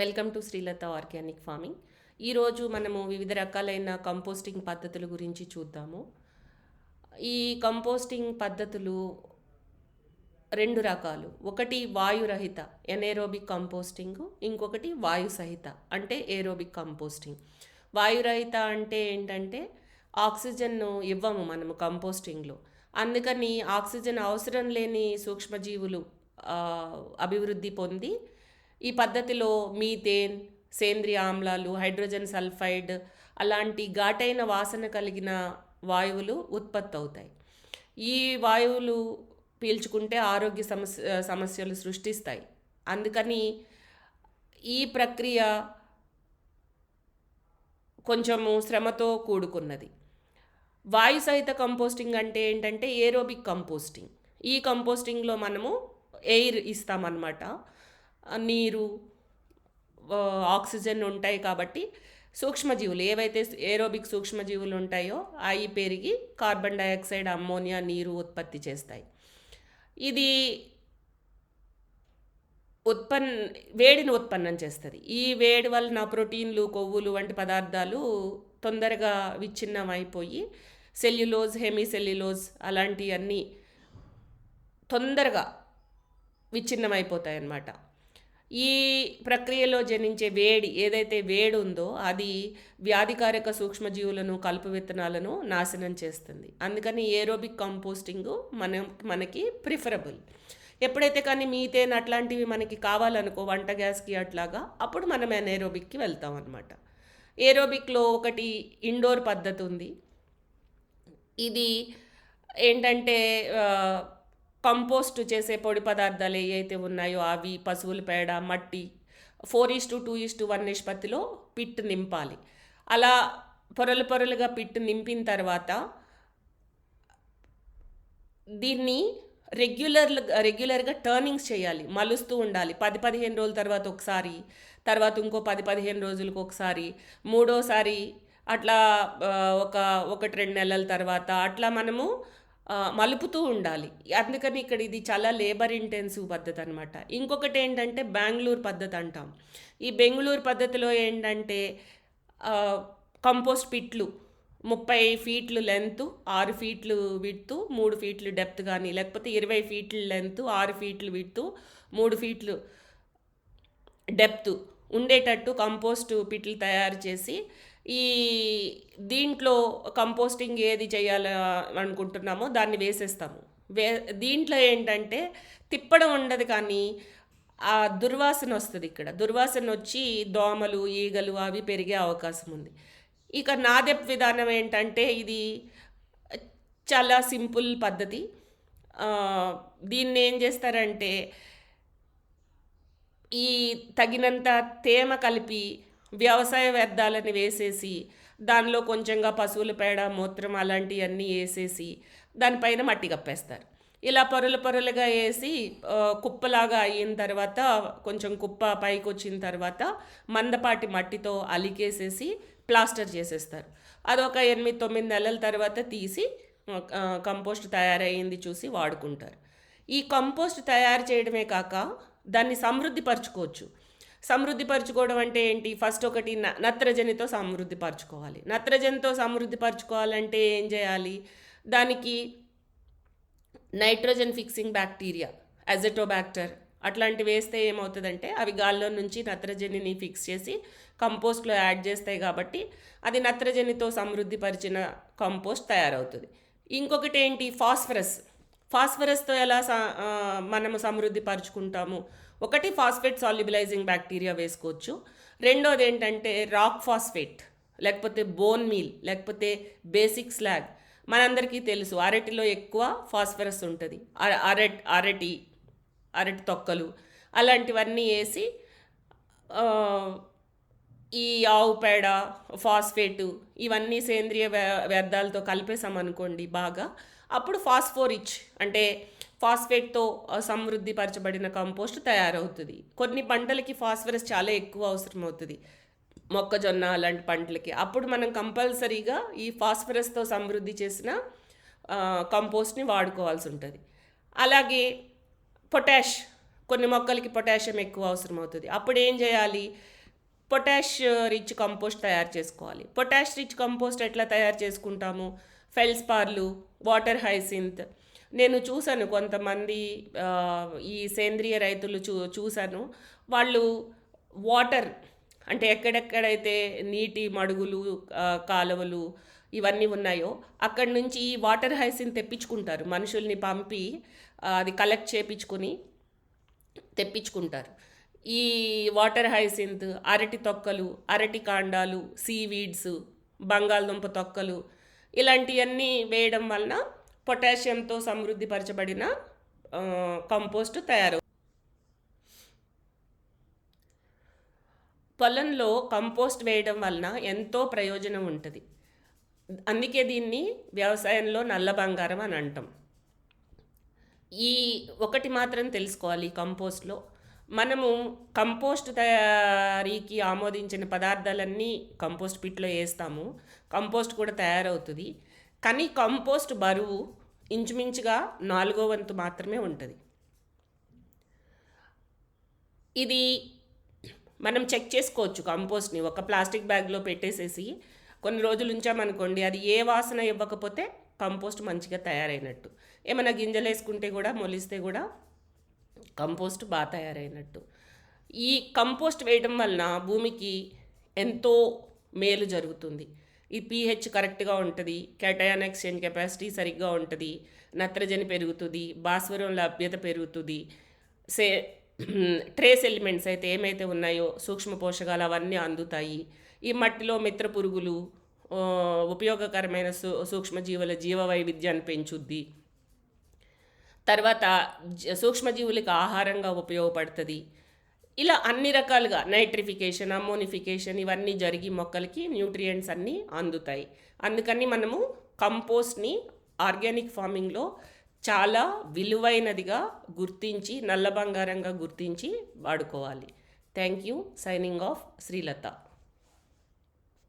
Welcome to Srilatha organic farming ఈరోజు మనము వివిధ రకాలైన కంపోస్టింగ్ పద్ధతుల గురించి చూద్దాము. ఈ కంపోస్టింగ్ పద్ధతులు రెండు రకాలు. ఒకటి వాయురహిత ఎనేరోబిక్ కంపోస్టింగ్ ఇంకొకటి వాయు సహిత అంటే ఏరోబిక్ కంపోస్టింగ్ వాయురహిత అంటే ఏంటంటే ఆక్సిజన్ను ఇవ్వము మనము కంపోస్టింగ్లో అందుకని ఆక్సిజన్ అవసరం లేని సూక్ష్మజీవులు అభివృద్ధి పొంది ఈ పద్ధతిలో మీథేన్ సేంద్రియ ఆమ్లాలు హైడ్రోజన్ సల్ఫైడ్ అలాంటి ఘాటైన వాసన కలిగిన వాయువులు ఉత్పత్తి అవుతాయి. ఈ వాయువులు పీల్చుకుంటే ఆరోగ్య సమస్య సమస్యలు సృష్టిస్తాయి. అందుకని ఈ ప్రక్రియ కొంచెము శ్రమతో కూడుకున్నది. వాయు సహిత కంపోస్టింగ్ అంటే ఏంటంటే ఏరోబిక్ కంపోస్టింగ్. ఈ కంపోస్టింగ్లో మనము ఎయిర్ ఇస్తామన్నమాట. నీరు ఆక్సిజన్ ఉంటాయి కాబట్టి సూక్ష్మజీవులు ఏవైతే ఏరోబిక్ సూక్ష్మజీవులు ఉంటాయో అవి పెరిగి కార్బన్ డైఆక్సైడ్ అమ్మోనియా నీరు ఉత్పత్తి చేస్తాయి. ఇది ఉత్పన్ వేడిని ఉత్పన్నం చేస్తుంది. ఈ వేడి వలన ప్రోటీన్లు కొవ్వులు వంటి పదార్థాలు తొందరగా విచ్ఛిన్నం అయిపోయి సెల్యులోజ్ హెమీసెల్యులోజ్ అలాంటివన్నీ తొందరగా విచ్ఛిన్నం అయిపోతాయి అన్నమాట ఈ ప్రక్రియలో జనించే వేడి ఏదైతే వేడి ఉందో అది వ్యాధికారక సూక్ష్మజీవులను కలుపు విత్తనాలను నాశనం చేస్తుంది. అందుకని ఏరోబిక్ కంపోస్టింగ్ మన మనకి ప్రిఫరబుల్. ఎప్పుడైతే కానీ మీథేన్ అట్లాంటివి మనకి కావాలనుకో వంట గ్యాస్కి అట్లాగా అప్పుడు మనం ఎనేరోబిక్కి వెళ్తాం అనమాట ఏరోబిక్లో ఒకటి ఇండోర్ పద్ధతి ఉంది. ఇది ఏంటంటే కంపోస్ట్ చేసే పొడి పదార్థాలు ఏవైతే ఉన్నాయో అవి పశువుల పేడ మట్టి four is to two is to one నిష్పత్తిలో పిట్ నింపాలి. అలా పొరలు పొరలుగా పిట్ నింపిన తర్వాత దీన్ని రెగ్యులర్ రెగ్యులర్గా టర్నింగ్స్ చేయాలి మలుస్తూ ఉండాలి. పది పదిహేను రోజుల తర్వాత ఒకసారి తర్వాత ఇంకో పది పదిహేను రోజులకు ఒకసారి మూడోసారి అట్లా ఒక ఒకటి రెండు నెలల తర్వాత అట్లా మనము మలుపుతూ ఉండాలి. అందుకని ఇక్కడ ఇది చాలా లేబర్ ఇంటెన్సివ్ పద్ధతి అనమాట ఇంకొకటి ఏంటంటే బెంగళూరు పద్ధతి అంటాం. ఈ బెంగళూరు పద్ధతిలో ఏంటంటే కంపోస్ట్ పిట్లు ముప్పై ఫీట్లు లెంత్ ఆరు ఫీట్లు విడ్త్ మూడు ఫీట్లు డెప్త్ కానీ లేకపోతే ఇరవై ఫీట్లు లెంత్ ఆరు ఫీట్లు విడ్త్ మూడు ఫీట్లు డెప్త్ ఉండేటట్టు కంపోస్ట్ పిట్లు తయారు చేసి ఈ దీంట్లో కంపోస్టింగ్ ఏది చేయాలి అనుకుంటున్నామో దాన్ని వేసేస్తాము. వే దీంట్లో ఏంటంటే తిప్పడం ఉండదు కానీ ఆ దుర్వాసన వస్తుంది ఇక్కడ. దుర్వాసన వచ్చి దోమలు ఈగలు అవి పెరిగే అవకాశం ఉంది. ఇక నాదెప్ విధానం ఏంటంటే ఇది చాలా సింపుల్ పద్ధతి. దీన్ని ఏం చేస్తారంటే ఈ తగినంత తేమ కలిపి వ్యవసాయ వ్యర్థాలని వేసేసి దానిలో కొంచెంగా పశువుల పేడ మూత్రం అలాంటివన్నీ వేసేసి దానిపైన మట్టి కప్పేస్తారు. ఇలా పొరలు పొరలుగా వేసి కుప్పలాగా అయిన తర్వాత కొంచెం కుప్ప పైకి వచ్చిన తర్వాత మందపాటి మట్టితో అలికేసేసి ప్లాస్టర్ చేసేస్తారు. అదొక ఎనిమిది తొమ్మిది నెలల తర్వాత తీసి కంపోస్ట్ తయారయ్యింది చూసి వాడుకుంటారు. ఈ కంపోస్ట్ తయారు చేయడమే కాక దాన్ని సమృద్ధి సమృద్ధిపరచుకోవడం సమృద్ధి అంటే ఏంటి? ఫస్ట్ ఒకటి నత్రజనితో సమృద్ధిపరచుకోవాలి. నత్రజనితో సమృద్ధిపరచుకోవాలంటే ఏం చేయాలి? దానికి నైట్రోజన్ ఫిక్సింగ్ బ్యాక్టీరియా అజెటోబ్యాక్టర్ అట్లాంటివి వేస్తే ఏమవుతుందంటే అవి గాల్లో నుంచి నత్రజనిని ఫిక్స్ చేసి కంపోస్ట్లో యాడ్ చేస్తాయి కాబట్టి అది నత్రజనితో సమృద్ధిపరిచిన కంపోస్ట్ తయారవుతుంది. ఇంకొకటి ఏంటి? ఫాస్ఫరస్. ఫాస్ఫరస్తో ఎలా మనము సమృద్ధి పరుచుకుంటాము ఒకటి ఫాస్ఫేట్ సాల్యుబిలైజింగ్ బ్యాక్టీరియా వేసుకోవచ్చు. రెండోది ఏంటంటే రాక్ ఫాస్ఫేట్ లేకపోతే బోన్ మీల్ లేకపోతే బేసిక్ స్లాగ్. మనందరికీ తెలుసు అరటిలో ఎక్కువ ఫాస్ఫరస్ ఉంటుంది. అర- అరట్ అరటి అరటి తొక్కలు. అలాంటివన్నీ వేసి ఈ ఆవు పేడ ఫాస్ఫేటు ఇవన్నీ సేంద్రియ వ్య- వ్యర్థాలతో కలిపేసామనుకోండి బాగా. అప్పుడు ఫాస్ఫోరిచ్ అంటే ఫాస్ఫేట్తో సమృద్ధిపరచబడిన సమృద్ధి పరచబడిన కంపోస్ట్ తయారవుతుంది. కొన్ని పంటలకి ఫాస్ఫరస్ చాలా ఎక్కువ అవసరం అవుతుంది మొక్కజొన్న అలాంటి పంటలకి. అప్పుడు మనం కంపల్సరీగా ఈ ఫాస్ఫరస్తో సమృద్ధి చేసిన కంపోస్ట్ని వాడుకోవాల్సి ఉంటుంది. అలాగే పొటాష్ కొన్ని మొక్కలకి పొటాషియం ఎక్కువ అవసరం అవుతుంది అప్పుడు ఏం చేయాలి? పొటాష్ రిచ్ కంపోస్ట్ తయారు చేసుకోవాలి. పొటాష్ రిచ్ కంపోస్ట్ ఎట్లా తయారు చేసుకుంటాము? ఫెల్స్పార్లు వాటర్ హైసింత్. నేను చూశాను కొంతమంది ఈ సేంద్రియ రైతులు చూ చూశాను. వాళ్ళు వాటర్ అంటే ఎక్కడెక్కడైతే నీటి మడుగులు కాలువలు ఇవన్నీ ఉన్నాయో అక్కడి నుంచి ఈ వాటర్ హైసిన్ తెప్పించుకుంటారు. మనుషుల్ని పంపి అది కలెక్ట్ చేపించుకొని తెప్పించుకుంటారు. ఈ వాటర్ హైసింత్ అరటి తొక్కలు అరటి కాండాలు సీవీడ్స్ బంగాళదుంప తొక్కలు ఇలాంటివన్నీ వేయడం వలన పొటాషియంతో సమృద్ధిపరచబడిన కంపోస్ట్ తయారు. పొలంలో కంపోస్ట్ వేయడం వలన ఎంతో ప్రయోజనం ఉంటుంది. అందుకే దీన్ని వ్యవసాయంలో నల్ల బంగారం అని అంటాం. ఈ ఒకటి మాత్రం తెలుసుకోవాలి కంపోస్ట్లో. మనము కంపోస్ట్ తయారీకి ఆమోదించిన పదార్థాలన్నీ కంపోస్ట్ పిట్లో వేస్తాము. కంపోస్ట్ కూడా తయారవుతుంది. కానీ కంపోస్ట్ బరువు ఇంచుమించుగా నాలుగో వంతు మాత్రమే ఉంటుంది. ఇది మనం చెక్ చేసుకోవచ్చు కంపోస్ట్ని. ఒక ప్లాస్టిక్ బ్యాగ్లో పెట్టేసేసి కొన్ని రోజులు ఉంచామనుకోండి అది ఏ వాసన ఇవ్వకపోతే కంపోస్ట్ మంచిగా తయారైనట్టు. ఏమైనా గింజలు వేసుకుంటే కూడా మొలిస్తే కూడా కంపోస్ట్ బాగా తయారైనట్టు. ఈ కంపోస్ట్ వేయడం వలన భూమికి ఎంతో మేలు జరుగుతుంది. ఈ పీహెచ్ కరెక్ట్గా ఉంటుంది కేటయాన్ ఎక్స్చేంజ్ కెపాసిటీ సరిగ్గా ఉంటుంది నత్రజని పెరుగుతుంది భాస్వరం లభ్యత పెరుగుతుంది సే ట్రేస్ ఎలిమెంట్స్ అయితే ఏమైతే ఉన్నాయో సూక్ష్మ పోషకాలు అవన్నీ అందుతాయి. ఈ మట్టిలో మిత్ర పురుగులు ఉపయోగకరమైన సూ సూక్ష్మజీవుల జీవ వైవిధ్యాన్ని పెంచుద్ది. తర్వాత జ- సూక్ష్మజీవులకు ఆహారంగా ఉపయోగపడుతుంది. ఇలా అన్ని రకాలుగా నైట్రిఫికేషన్ అమ్మోనిఫికేషన్ ఇవన్నీ జరిగి మొక్కలకి న్యూట్రియంట్స్ అన్నీ అందుతాయి. అందుకని మనము కంపోస్ట్ని ఆర్గానిక్ ఫార్మింగ్లో చాలా విలువైనదిగా గుర్తించి నల్ల బంగారంగా గుర్తించి వాడుకోవాలి. Thank you. Signing off Srilatha.